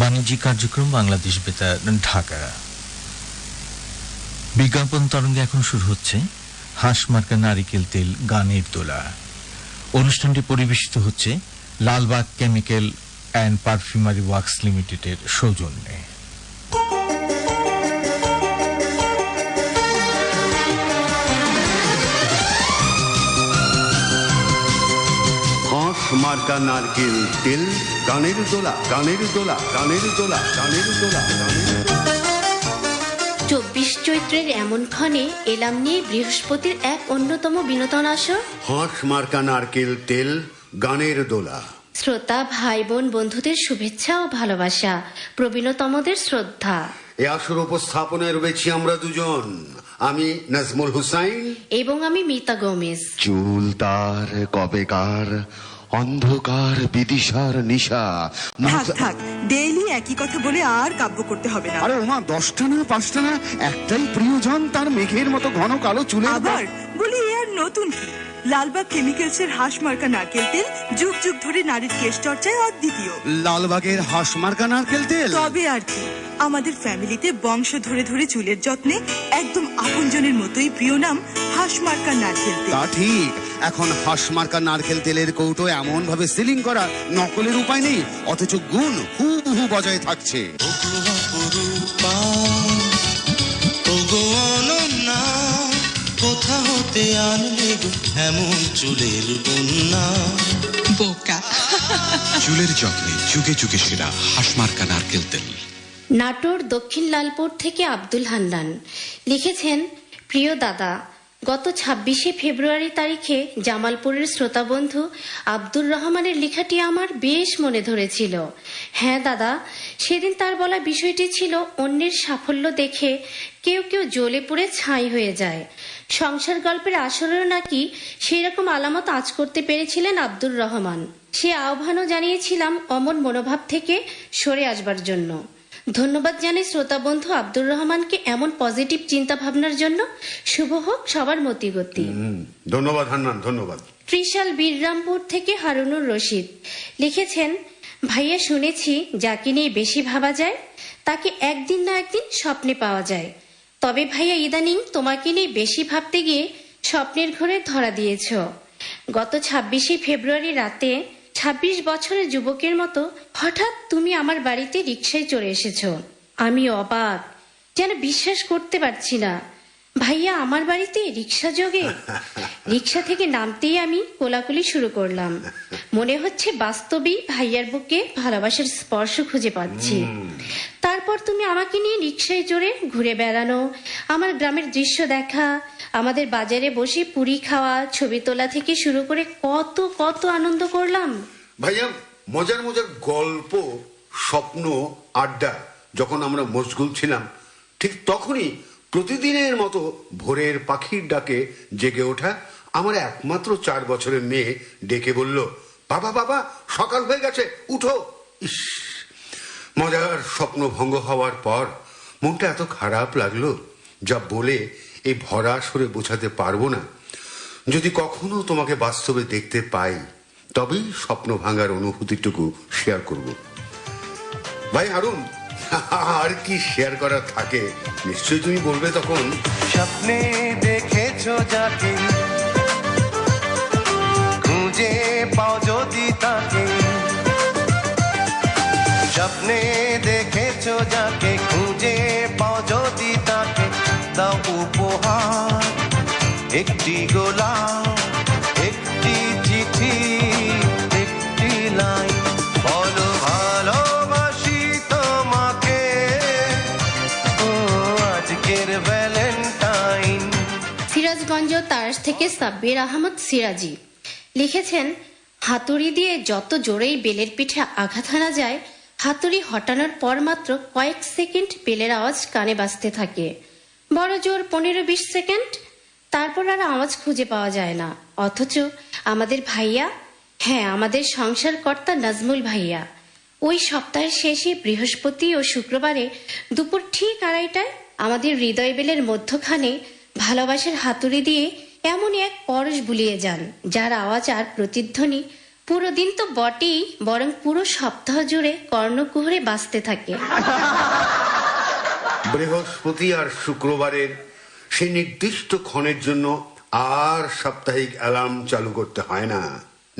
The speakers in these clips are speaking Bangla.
বাণিজ্যিক কার্যক্রম বাংলাদেশ বেতার ঢাকা। বিজ্ঞাপন তরঙ্গে এখন শুরু হচ্ছে হাঁস মার্কা নারিকেল তেল গানের দোলা অনুষ্ঠানটি পরিবেশিত হচ্ছে Lalbagh chemical and perfumery works লিমিটেডের সৌজন্যে। মার্কা নারকেল তেল গানের দোলা গানের দোলা গানের দোলা গানের দোলা গানের দোলা। চব্বিশ চৈত্রের এমন ক্ষণে এলাম নিয়ে বৃহস্পতির এক অন্যতম বিনোদন আসর। হাঁস মার্কা নারকেল তেল গানের দোলা। শ্রোতা ভাই বোন বন্ধুদের শুভেচ্ছা ও ভালোবাসা প্রবীণতমদের শ্রদ্ধা। এ আসর উপস্থাপনায় রয়েছি আমরা দুজন। আমি নাজমুল হুসাইন। এবং আমি মিতা গোমেজ। চুল তার কবেকার অন্ধকার বিদিশার নিশা। থাক থাক ডেইলি একই কথা বলে আর কাব্য করতে হবে না। আরে ওমা দশটা না পাঁচটা না একটাই প্রিয়জন তার মেঘের মতো ঘন কালো চুলে আবার বলি এ আর নতুন কি? লালবাগ কেমিক্যালস এর হাঁস মার্কা নারকেল তেল যুগ যুগ ধরে নারীর কেশ চর্চায় অদ্বিতীয়। লালবাগের হাঁস মার্কা নারকেল তেল? তবে আর কি আমাদের ফ্যামিলিতে বংশ ধরে ধরে চুলের যত্নে একদম আপনজনের মতোই প্রিয় নাম হাঁস মার্কা নারকেল তেল। তা ঠিক এখন হাঁস মার্কা নারকেল তেলের কৌটো এমন ভাবে সিলিং করা নকলের উপায় নেই অথচ গুণ হুবহু বজায় থাকছে। কোথা হতে আনলে এমন চুলের বন্যা। বোকা। চুলের যত্নে যুগে যুগে সেরা হাসমার্কা নারকেল তেল। নাটোর দক্ষিণ লালপুর থেকে আব্দুল হান্নান। লিখেছেন প্রিয় দাদা গত ছাব্বিশে ফেব্রুয়ারি তারিখে জামালপুরের শ্রোতা বন্ধু আব্দুর রহমানের লেখাটি আমার বেশ মনে ধরেছিল। হ্যাঁ দাদা, সেদিন তার বলা বিষয়টি ছিল অন্যের সাফল্য দেখে কেউ কেউ জ্বলে পুড়ে ছাই হয়ে যায়। সংসার গল্পের আসরেও নাকি সেই রকম আলামত আজ করতে পেরেছিলেন আব্দুর রহমান। সে আহ্বানও জানিয়েছিলাম অমন মনোভাব থেকে সরে আসবার জন্য। ধন্যবাদ জানাই শ্রোতা বন্ধু আব্দুর রহমানকে এমন পজিটিভ চিন্তা ভাবনার জন্য। শুভ হোক সবার মতিগতি। ধন্যবাদ হান্নান ধন্যবাদ। ত্রিশাল বীররামপুর থেকে হারুনুর রশিদ লিখেছেন ভাইয়া শুনেছি যাকে নিয়ে বেশি ভাবা যায় তাকে একদিন না একদিন স্বপ্নে পাওয়া যায়। তবে ভাইয়া ইদানিং তোমাকে নিয়ে বেশি ভাবতে গিয়ে স্বপ্নের ঘরে ধরা দিয়েছ। গত ছাব্বিশে ফেব্রুয়ারি রাতে ছাব্বিশ বছরের যুবকের মতো হঠাৎ তুমি আমার বাড়িতে রিক্সায় চলে এসেছ। আমি অবাক যেন বিশ্বাস করতে পারছি না। ভাইয়া আমার বাড়িতে রিক্সা যোগে। রিক্সা থেকে নামতেই আমি কোলাকুলি শুরু করলাম। মনে হচ্ছে বাস্তবেই ভাইয়ার বুকে ভালোবাসার স্পর্শ খুঁজে পাচ্ছি। তারপর তুমি আমাকে নিয়ে রিক্সায় চড়ে ঘুরে বেড়ানো আমার গ্রামের দৃশ্য দেখা আমাদের বাজারে বসে পুরি খাওয়া ছবি তোলা থেকে শুরু করে কত কত আনন্দ করলাম। ভাইয়া মজার মজার গল্প স্বপ্ন আড্ডা যখন আমরা মশগুল ছিলাম ঠিক তখনই প্রতিদিনের মতো ভোরের পাখির ডাকে জেগে ওঠা আমার একমাত্র চার বছরের মেয়ে ডেকে বলল বাবা বাবা, সকাল হয়ে গেছে, উঠো। ইস, মজার স্বপ্ন ভঙ্গ হওয়ার পর মনটা এত খারাপ লাগল যা বলে এই ভরা সরে বোঝাতে পারব না। যদি কখনো তোমাকে বাস্তবে দেখতে পাই, তবেই স্বপ্ন ভাঙার অনুভূতিটুকু শেয়ার করব। ভাই হারুন, আর কি শেয়ার করার থাকে? নিশ্চয়ই তুমি বলবে তখন। স্বপ্নে দেখেছ যাকে খুঁজে পাও যদি তাকে। স্বপ্নে দেখেছ যাকে, খুঁজে পাও যদি তাকে, দাও উপহার। একটি গোলাপ, একটি চিঠি, একটি লাইন। ভালোবাসি তোমাকে। ও, আজকের ভ্যালেন্টাইন। সিরাজগঞ্জ তারাস থেকে সাব্বির আহমদ সিরাজি। লিখেছেন, হাতুড়ি দিয়ে যত জোরেই বেলের পিঠে আঘাত হানা যায়, হাতুড়ি হটানোর পর মাত্র কয়েক সেকেন্ড বেলের আওয়াজ কানে বাজতে থাকে। বড় জোর পনেরো বিশ সেকেন্ড? তারপর আর আওয়াজ খুঁজে পাওয়া যায় না। অথচ আমাদের ভাইয়া হ্যাঁ আমাদের সংসার কর্তা নাজমুল ভাইয়া। ওই সপ্তাহের শেষে বৃহস্পতি ও শুক্রবারে দুপুর ঠিক আড়াইটায় আমাদের হৃদয় বেলের মধ্যখানে ভালোবাসার হাতুড়ি দিয়ে এমন এক পরশ বুলিয়ে যান, যার আওয়াজ আর প্রতিধ্বনি পুরো দিন তো বটেই, বরং পুরো সপ্তাহ জুড়ে কর্ণকুহরে বাঁচতে থাকে। বৃহস্পতি আর শুক্রবারের সেই নির্দিষ্ট ক্ষণের জন্য আর সাপ্তাহিক অ্যালার্ম চালু করতে হয় না।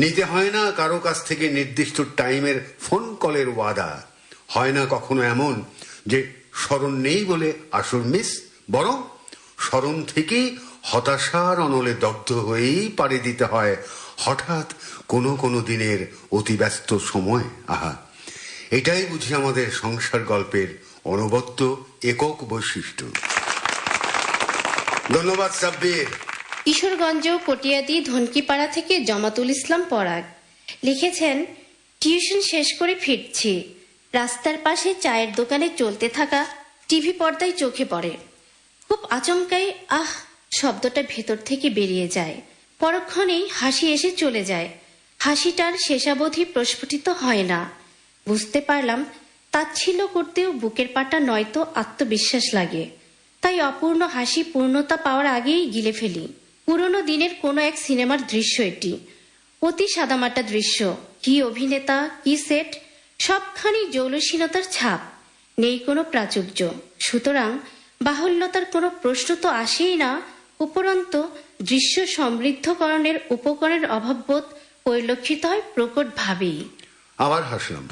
নিতে হয় না কারও কাছ থেকে নির্দিষ্ট টাইমের ফোন কলের ওয়াদা। হয় না কখনো এমন যে স্মরণ নেই বলে আসর মিস, বরং স্মরণ থেকেই হতাশার অনলে দগ্ধ হয়েই পাড়ি দিতে হয় হঠাৎ কোনো কোনো দিনের অতিব্যস্ত সময়। আহা, এটাই বুঝি আমাদের সংসার গল্পের অনবদ্য একক বৈশিষ্ট্য। ধন্যবাদ সাব্বির। কিশোরগঞ্জ কটিয়াদি ধনকিপাড়া থেকে জমাতুল ইসলাম পরাগ লিখেছেন, টিউশন শেষ করে ফিরছি। রাস্তার পাশে চায়ের দোকানে চলতে থাকা টিভি পর্দায় চোখে পড়ে। খুব আচমকাই আহ শব্দটা ভেতর থেকে বেরিয়ে যায়। পরক্ষণেই হাসি এসে চলে যায়। হাসিটার শেষাবধি প্রস্ফুটিত হয় না। বুঝতে পারলাম, তাচ্ছিল্য করতেও বুকের পাটা নয়তো আত্মবিশ্বাস লাগে। তাই অপূর্ণ হাসি পূর্ণতা পাওয়ার আগেই গিলে ফেলি। পুরনো দিনের কোনো এক সিনেমার দৃশ্য এটি। অতি সাদামাটা দৃশ্য। কি অভিনেতা, কি সেট, সবখানি জৌলসীনতার ছাপ। নেই কোনো প্রাচুর্য। সুতরাং বাহুল্যতার কোনো প্রশ্ন তো আসেই না উপরন্ত, দৃশ্য সমৃদ্ধকরণের উপকরণের অভাববোধ পরিলক্ষিত হয় প্রকটভাবেই। আবার হাসলাম।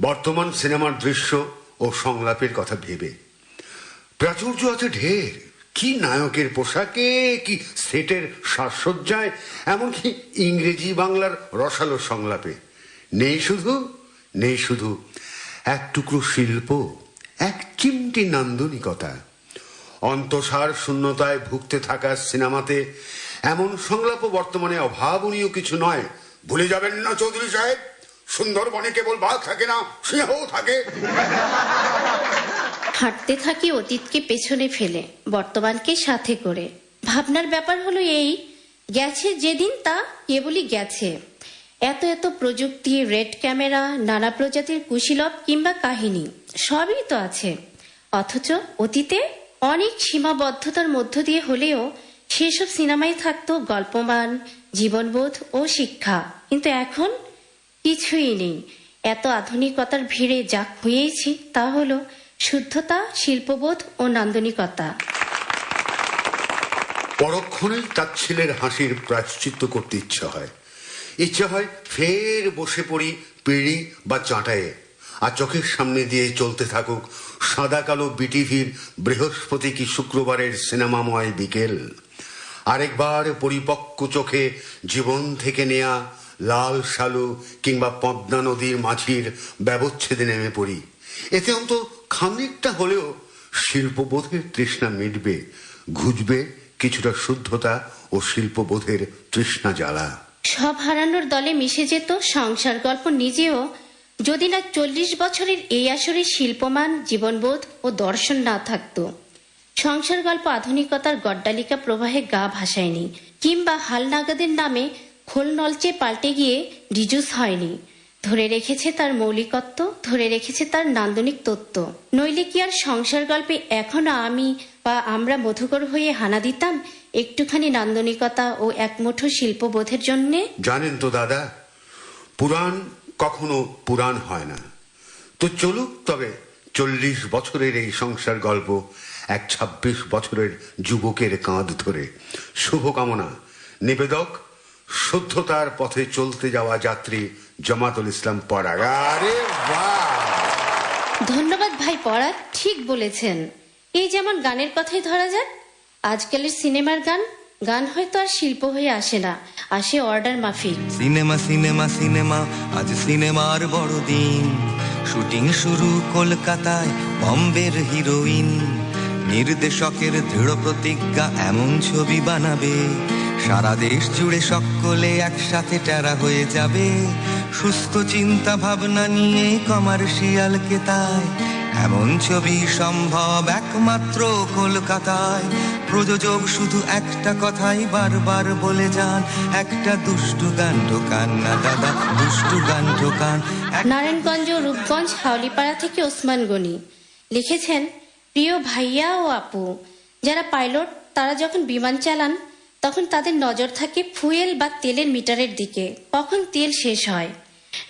বর্তমান সিনেমার দৃশ্য ও সংলাপের কথা ভেবে। প্রাচুর্য আছে ঢের। কি নায়কের পোশাকে, কি সেটের সাজসজ্জায়, এমনকি ইংরেজি বাংলার রসালো সংলাপে। নেই শুধু নেই শুধু, এক টুকরো শিল্প, এক চিমটি নান্দনিকতা। অন্তসার শূন্যতায় ভুগতে থাকা সিনেমাতে এমন সংলাপ বর্তমানে অভাবনীয় কিছু নয়। ভুলে যাবেন না চৌধুরী সাহেব। সুন্দরবনে কেবল বাঘ থাকে না, সিংহও থাকে। হাঁটতে থাকি অতীতকে পেছনে ফেলে, বর্তমানকে সাথে করে। ভাবনার ব্যাপার হলো এই, গেছে যেদিন তা কেবলই গেছে। এত এত প্রযুক্তি, রেড ক্যামেরা, নানা প্রজাতির কুশীলব কিংবা কাহিনী, সবই তো আছে। অথচ অতীতে অনেক সীমাবদ্ধতার মধ্য দিয়ে হলেও সেসব সিনেমায় থাকতো গল্পমান, জীবনবোধ ও শিক্ষা। কিন্তু এখন কিছুই নেই। এত আধুনিকতার ভিড়ে যা খুঁয়েছি তা হলো শুদ্ধতা, শিল্পবোধ ও নান্দনিকতা। পরক্ষণেই ছেলের হাসির প্রায়শ্চিত্ত করতে ইচ্ছা হয়। ইচ্ছা হয় ফের বসে পড়ি, পিড়ি বা চাটায়ে আর চোখের সামনে দিয়ে চলতে থাকুক সাদা কালো বিটিভির বৃহস্পতি কি শুক্রবারের সিনেমাময় বিকেল। আরেকবার পরিপক্ক চোখে জীবন থেকে নেয়া লাল শালু কিংবা পদ্মা নদীর মাঝির ব্যবচ্ছেদে নেমে পড়ি। এতে অন্ত খানিকটা হলেও শিল্পবোধের তৃষ্ণা মিটবে ঘুজবে কিছুটা শুদ্ধতা ও শিল্পবোধের তৃষ্ণা জ্বালা। সব হারানোর দলে মিশে যেত সংসার গল্প নিজেও যদি না চল্লিশ বছরের এই আসরে শিল্পমান, জীবনবোধ ও দর্শন না থাকতো। সংসার গল্প আধুনিকতার গড্ডালিকা প্রবাহে গা ভাসায়নি, কিংবা হালনাগাদের নামে খোল নলচে পাল্টে গিয়ে রিজুস হয়নি। ধরে রেখেছে তার মৌলিকত্ব, ধরে রেখেছে তার নান্দনিক তত্ত্ব। নইলে কি আর সংসার গল্পে এখনও আমি বা আমরা মধুকর হয়ে হানা দিতাম একটুখানি নান্দনিকতা ও একমুঠো শিল্পবোধের জন্যে? জানেন তো দাদা, পুরাণ কখনো পুরাণ হয় না। তো চলুক তবে চল্লিশ বছরের এই সংসার গল্প এক ছাব্বিশ বছরের যুবকের কাঁধ ধরে। শুভকামনা। নিবেদক, শুদ্ধতার পথে চলতে যাওয়া যাত্রী জমাতুল ইসলাম পরাগ। আরে ধন্যবাদ ভাই পড়া ঠিক বলেছেন। এই যেমন গানের কথাই ধরা যাক, আজকালের সিনেমার গান গান হয়তো আর শিল্প হয়ে আসে না। আসে অর্ডার মাফিক। সিনেমা সিনেমা সিনেমা আজ সিনেমার বড়দিন শুটিং শুরু কলকাতায়, বম্বের হিরোইন নির্দেশকের দৃঢ় প্রতিজ্ঞা, এমন ছবি বানাবে। সারা দেশ জুড়ে সকলে একসাথে টেরা হয়ে যাবে। সুস্থ চিন্তা ভাবনা নিয়ে কমার্শিয়ালকে তাই এমন ছবি সম্ভব একমাত্র কলকাতায়। প্রযোজক শুধু একটা কথাই বারবার বলে যান, একটা দুষ্টু গান ঢোকান না দাদা, দুষ্টু গান ঢোকান নারায়ণগঞ্জ রূপগঞ্জ, হাওলিপাড়া থেকে ওসমান গনি। লিখেছেন, প্রিয় ভাইয়া ও আপু, যারা পাইলট, তারা যখন বিমান চালান, তখন তাদের নজর থাকে ফুয়েল বা তেলের মিটারের দিকে। কখন তেল শেষ হয়?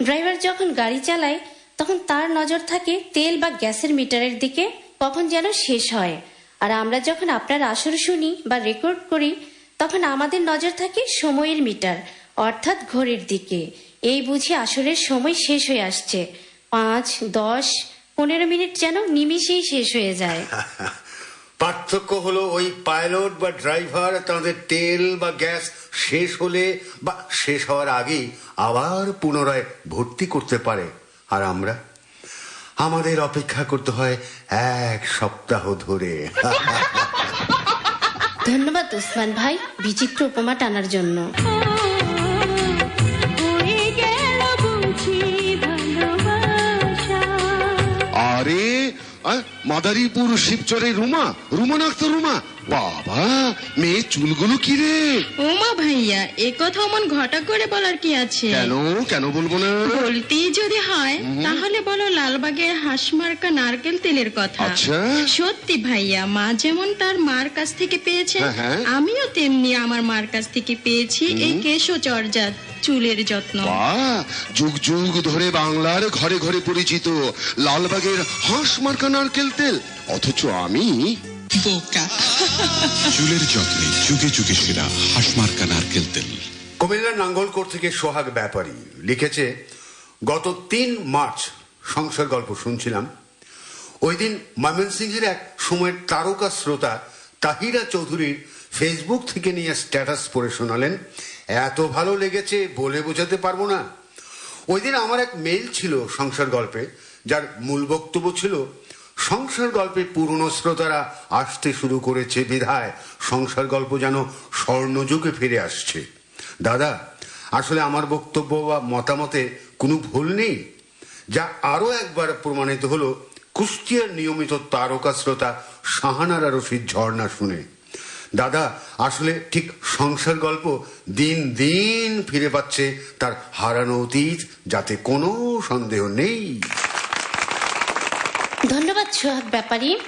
ড্রাইভার যখন গাড়ি চালায় তখন তার নজর থাকে তেল বা গ্যাসের মিটারের দিকে, কখন যেন শেষ হয়। আর আমরা যখন আপনার আসর শুনি বা রেকর্ড করি, তখন আমাদের নজর থাকে সময়ের মিটার, অর্থাৎ ঘড়ির দিকে। এই বুঝি আসরের সময় শেষ হয়ে আসছে। পাঁচ, দশ, পনেরো মিনিট যেন নিমিষেই শেষ হয়ে যায়। পার্থক্য হলো ওই পাইলট বা ড্রাইভার, তাদের তেল বা গ্যাস শেষ হলে বা শেষ হওয়ার আগেই আবার পুনরায় ভর্তি করতে পারে। আর আমরা? আমাদের অপেক্ষা করতে হয় এক সপ্তাহ ধরে। ধন্যবাদ ওসমান ভাই, বিচিত্র উপমা টানার জন্য। মাদারীপুর শিবচরে রুমা রুমানাক তো রুমা। বাবা মেয়ে চুলগুলো কি রে? ওমা ভাইয়া এ কথা অমন ঘটা করে বলার কি আছে? কেন? কেন বলব না? বলতেই যদি হয় তাহলে বলো লালবাগের হাঁসমার্কা নারকেল তেলের কথা। আচ্ছা। সত্যি ভাইয়া মা যেমন তার মার কাছ থেকে পেয়েছে হ্যাঁ, হ্যাঁ। আমিও তেমনি আমার মার কাছ থেকে পেয়েছি এই কেশো চর্যা চুলের যত্ন। যুগ যুগ ধরে বাংলার ঘরে ঘরে পরিচিত লালবাগের হাঁস মার্কা নারকেল তেল। অথচ আমি বোকা। চুলের যত্নে যুগে যুগে সেরা হাসমার্কা নারকেল তেল। কুমিল্লার নাঙ্গলকোট থেকে সোহাগ ব্যাপারী লিখেছে গত তিন মার্চ সংসার গল্প শুনছিলাম। ওই দিন ময়মনসিংহের এক সময়ের তারকা শ্রোতা তাহিরা চৌধুরীর ফেসবুক থেকে নিয়ে স্ট্যাটাস পড়ে শোনালেন। এত ভালো লেগেছে বলে বোঝাতে পারব না। ওই দিন আমার এক মেইল ছিল সংসার গল্পে, যার মূল বক্তব্য ছিল, সংসার গল্পে পুরনো শ্রোতারা আসতে শুরু করেছে বিধায়, সংসার গল্প যেন স্বর্ণযুগে ফিরে আসছে। দাদা, আসলে আমার বক্তব্য বা মতামতে কোনো ভুল নেই? যা আরও একবার প্রমাণিত হলো, কুষ্টিয়ার নিয়মিত তারকা শ্রোতা শাহানারা রশিদ ঝর্ণা শুনে। দাদা আসলে ঠিক সংসার গল্প দিন দিন ফিরে পাচ্ছে তার হারানো অতীত যাতে কোনো সন্দেহ নেই। ধন্যবাদ সোহাগ ব্যাপারী।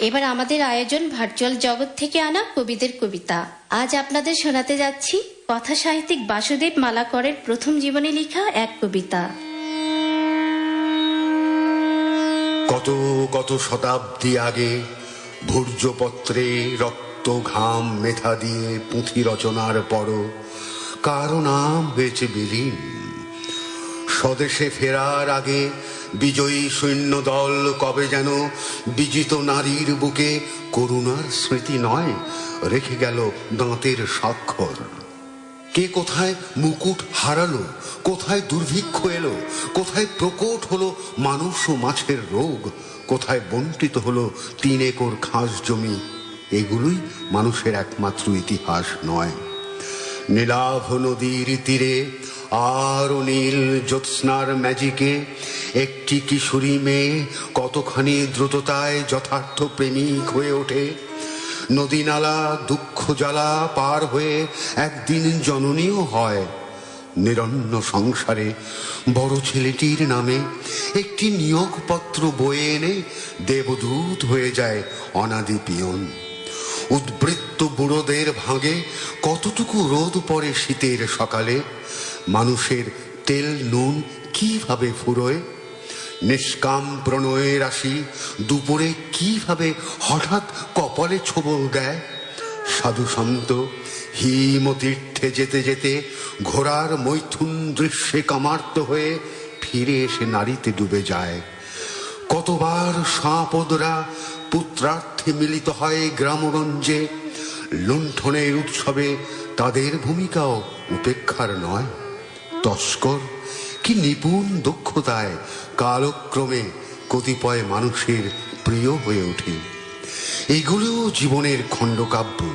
এবার আমাদের আয়োজন ভার্চুয়াল জগৎ থেকে আনা কবিদের কবিতা। আজ আপনাদের শোনাতে যাচ্ছি কথা সাহিত্যিক বাসুদেব মালাকরের প্রথম জীবনে লেখা এক কবিতা। কত কত শতাব্দী আগে ভূর্যপত্রে রক্ত ঘাম মেথা দিয়ে পুঁথি রচনার পর কারও নাম হয়েছে বিলীন? স্বদেশে ফেরার আগে বিজয়ী সৈন্য দল কবে যেন বিজিত নারীর বুকে করুণার স্মৃতি নয়, রেখে গেল দাঁতের স্বাক্ষর। কে কোথায় মুকুট হারালো, কোথায় দুর্ভিক্ষ এলো, কোথায় প্রকট হলো মানুষ ও মাছের রোগ, কোথায় বন্টিত হলো তিন একর খাস জমি এগুলোই মানুষের একমাত্র ইতিহাস নয়। নীলাভ নদীর তীরে আর নীল জ্যোৎস্নার ম্যাজিকে একটি কিশোরী মেয়ে কতখানি দ্রুততায় যথার্থ প্রেমিক হয়ে ওঠে। নদী নালা দুঃখ জ্বালা পার হয়ে একদিন জননীয় হয়। নিরন্ন সংসারে বড় ছেলেটির নামে একটি নিয়োগপত্র বয়ে এনে দেবদূত হয়ে যায় অনাদি পিয়ন। উদ্বৃত্ত বুড়োদের ভাঙে কতটুকু রোদ পড়ে শীতের সকালে? মানুষের তেল নুন কীভাবে ফুরোয়? নিষ্কাম প্রণয়ের রাশি দুপুরে কীভাবে হঠাৎ কপালে ছোবল দেয়? সাধু সন্ত হিমতীর্থে যেতে যেতে ঘোড়ার মৈথুন দৃশ্যে কামার্ত হয়ে ফিরে এসে নারীতে ডুবে যায়। কতবার সাপদরা পুত্রার্থে মিলিত হয় গ্রামগঞ্জে। লুণ্ঠনের উৎসবে তাদের ভূমিকাও উপেক্ষার নয়। তস্কর, কি নিপুণ দক্ষতায় কালক্রমে কতিপয় মানুষের প্রিয় হয়ে ওঠে। এগুলো জীবনের খণ্ডকাব্য।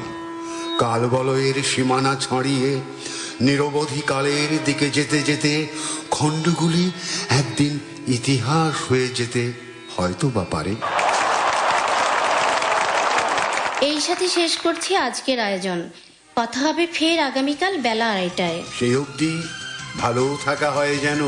কালবলয়ের সীমানা ছাড়িয়ে নিরবধি কালের দিকে যেতে যেতে খণ্ডগুলি একদিন ইতিহাস হয়ে যেতে হয়তো বা পারে। এই সাথে শেষ করছি আজকের আয়োজন। কথা হবে ফের আগামীকাল বেলা আড়াইটায়। সেই অবধি ভালো থাকা হয় যেন।